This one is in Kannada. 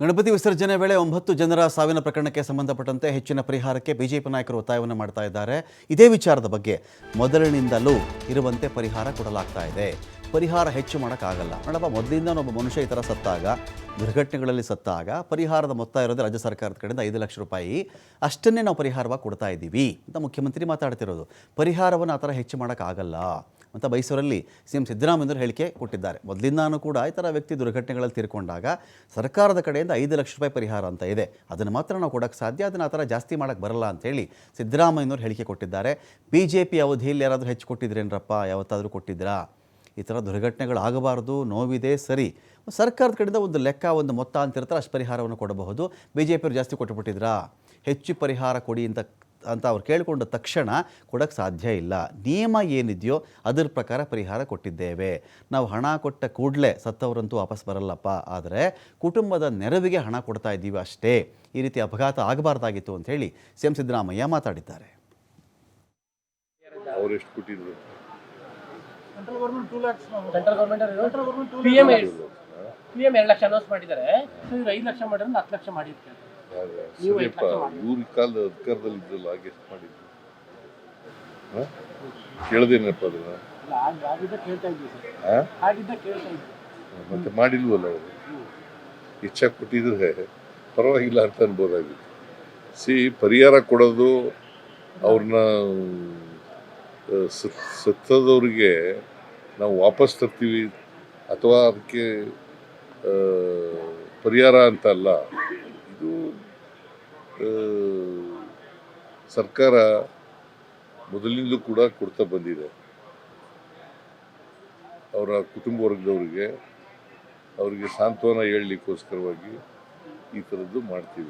ಗಣಪತಿ ವಿಸರ್ಜನೆ ವೇಳೆ ಒಂಬತ್ತು ಜನರ ಸಾವಿನ ಪ್ರಕರಣಕ್ಕೆ ಸಂಬಂಧಪಟ್ಟಂತೆ ಹೆಚ್ಚಿನ ಪರಿಹಾರಕ್ಕೆ ಬಿಜೆಪಿ ನಾಯಕರು ಒತ್ತಾಯವನ್ನು ಮಾಡ್ತಾ ಇದ್ದಾರೆ. ಇದೇ ವಿಚಾರದ ಬಗ್ಗೆ ಮೊದಲಿನಿಂದಲೂ ಇರುವಂತೆ ಪರಿಹಾರ ಕೊಡಲಾಗ್ತಾ ಇದೆ. ಪರಿಹಾರ ಹೆಚ್ಚು ಮಾಡೋಕ್ಕಾಗಲ್ಲ. ನೋಡಪ್ಪ ಮೊದಲಿಂದ ಒಬ್ಬ ಮನುಷ್ಯ ಈ ಥರ ಸತ್ತಾಗ, ದುರ್ಘಟನೆಗಳಲ್ಲಿ ಸತ್ತಾಗ, ಪರಿಹಾರದ ಮೊತ್ತ ಇರೋದು ರಾಜ್ಯ ಸರ್ಕಾರದ ಕಡೆಯಿಂದ ಐದು ಲಕ್ಷ ರೂಪಾಯಿ. ಅಷ್ಟನ್ನೇ ನಾವು ಪರಿಹಾರವಾಗಿ ಕೊಡ್ತಾ ಇದ್ದೀವಿ ಅಂತ ಮುಖ್ಯಮಂತ್ರಿ ಮಾತಾಡ್ತಿರೋದು. ಪರಿಹಾರವನ್ನು ಆ ಥರ ಹೆಚ್ಚು ಮಾಡೋಕ್ಕಾಗಲ್ಲ. ಅಂತ ಮೈಸೂರಲ್ಲಿ ಸಿ ಎಂ ಸಿದ್ದರಾಮಯ್ಯವರು ಹೇಳಿಕೆ ಕೊಟ್ಟಿದ್ದಾರೆ. ಮೊದಲಿಂದಾನು ಕೂಡ ಈ ಥರ ವ್ಯಕ್ತಿ ದುರ್ಘಟನೆಗಳಲ್ಲಿ ತೀರ್ಕೊಂಡಾಗ ಸರ್ಕಾರದ ಕಡೆಯಿಂದ ಐದು ಲಕ್ಷ ರೂಪಾಯಿ ಪರಿಹಾರ ಅಂತ ಇದೆ. ಅದನ್ನು ಮಾತ್ರ ನಾವು ಕೊಡೋಕ್ಕೆ ಸಾಧ್ಯ, ಅದನ್ನು ಆ ಥರ ಜಾಸ್ತಿ ಮಾಡೋಕ್ಕೆ ಬರಲ್ಲ ಅಂತೇಳಿ ಸಿದ್ದರಾಮಯ್ಯನವರು ಹೇಳಿಕೆ ಕೊಟ್ಟಿದ್ದಾರೆ. ಬಿ ಜೆ ಪಿ ಅವಧಿಯಲ್ಲಿ ಯಾರಾದರೂ ಹೆಚ್ಚು ಕೊಟ್ಟಿದ್ರೇನ್ರಪ್ಪ ಯಾವತ್ತಾದರೂ ಕೊಟ್ಟಿದ್ರಾ ಈ ಥರ ದುರ್ಘಟನೆಗಳು ಆಗಬಾರ್ದು, ನೋವಿದೆ, ಸರಿ. ಸರ್ಕಾರದ ಕಡೆಯಿಂದ ಒಂದು ಲೆಕ್ಕ, ಒಂದು ಮೊತ್ತ ಅಂತಿರ್ತಾರೆ ಅಷ್ಟು ಪರಿಹಾರವನ್ನು ಕೊಡಬಹುದು. ಬಿ ಜೆ ಪಿಯವರು ಜಾಸ್ತಿ ಕೊಟ್ಟುಬಿಟ್ಟಿದ್ರಾ ಹೆಚ್ಚು ಪರಿಹಾರ ಕೊಡಿ ಅಂತ ಅಂತ ಅವ್ರು ಕೇಳಿಕೊಂಡ ತಕ್ಷಣ ಕೊಡೋಕ್ಕೆ ಸಾಧ್ಯ ಇಲ್ಲ. ನಿಯಮ ಏನಿದೆಯೋ ಅದರ ಪ್ರಕಾರ ಪರಿಹಾರ ಕೊಟ್ಟಿದ್ದೇವೆ. ನಾವು ಹಣ ಕೊಟ್ಟ ಕೂಡಲೇ ಸತ್ತವರಂತೂ ವಾಪಸ್ ಬರಲ್ಲಪ್ಪ. ಆದರೆ ಕುಟುಂಬದ ನೆರವಿಗೆ ಹಣ ಕೊಡ್ತಾ ಇದ್ದೀವಿ ಅಷ್ಟೇ. ಈ ರೀತಿ ಅಪಘಾತ ಆಗಬಾರ್ದಾಗಿತ್ತು ಅಂತ ಹೇಳಿ ಸಿ ಎಂ ಸಿದ್ದರಾಮಯ್ಯ ಮಾತಾಡಿದ್ದಾರೆ. ಲಕ್ಷ ಅನೌನ್ಸ್ ಮಾಡಿದ್ದಾರೆ. ಐದು ಲಕ್ಷ ಮಾಡಿದ್ರೆ ಹತ್ತು ಲಕ್ಷ ಮಾಡಿರ್ತಾರೆ ಸರಿಯಪ್ಪ ಇವ್ರ ಕಾಲದ ಅಧಿಕಾರದಲ್ಲಿ ಇದ್ರಲ್ಲ ಹಾಗೆ ಎಷ್ಟು ಮಾಡಿದ್ರು? ಕೇಳ್ದೇನಪ್ಪ ಅದನ್ನ? ಮತ್ತೆ ಮಾಡಿಲ್ವಲ್ಲ ಅವರು? ಹೆಚ್ಚಾಗಿ ಕೊಟ್ಟಿದ್ರೆ ಪರವಾಗಿಲ್ಲ ಅಂತ ಅನ್ಬೋದಾಗಿತ್ತು. ಸಿ ಪರಿಹಾರ ಕೊಡೋದು ಅವ್ರನ್ನ ಸತ್ತದವ್ರಿಗೆ ನಾವು ವಾಪಸ್ ತರ್ತೀವಿ ಅಥವಾ ಅದಕ್ಕೆ ಪರಿಹಾರ ಅಂತ ಅಲ್ಲ. ಸರ್ಕಾರ ಮೊದಲಿಂದಲೂ ಕೂಡ ಕೊಡ್ತಾ ಬಂದಿದೆ. ಅವರ ಕುಟುಂಬ ವರ್ಗದವರಿಗೆ ಅವರಿಗೆ ಸಾಂತ್ವನ ಹೇಳಲಿಕ್ಕೋಸ್ಕರವಾಗಿ ಈ ಥರದ್ದು ಮಾಡ್ತೀವಿ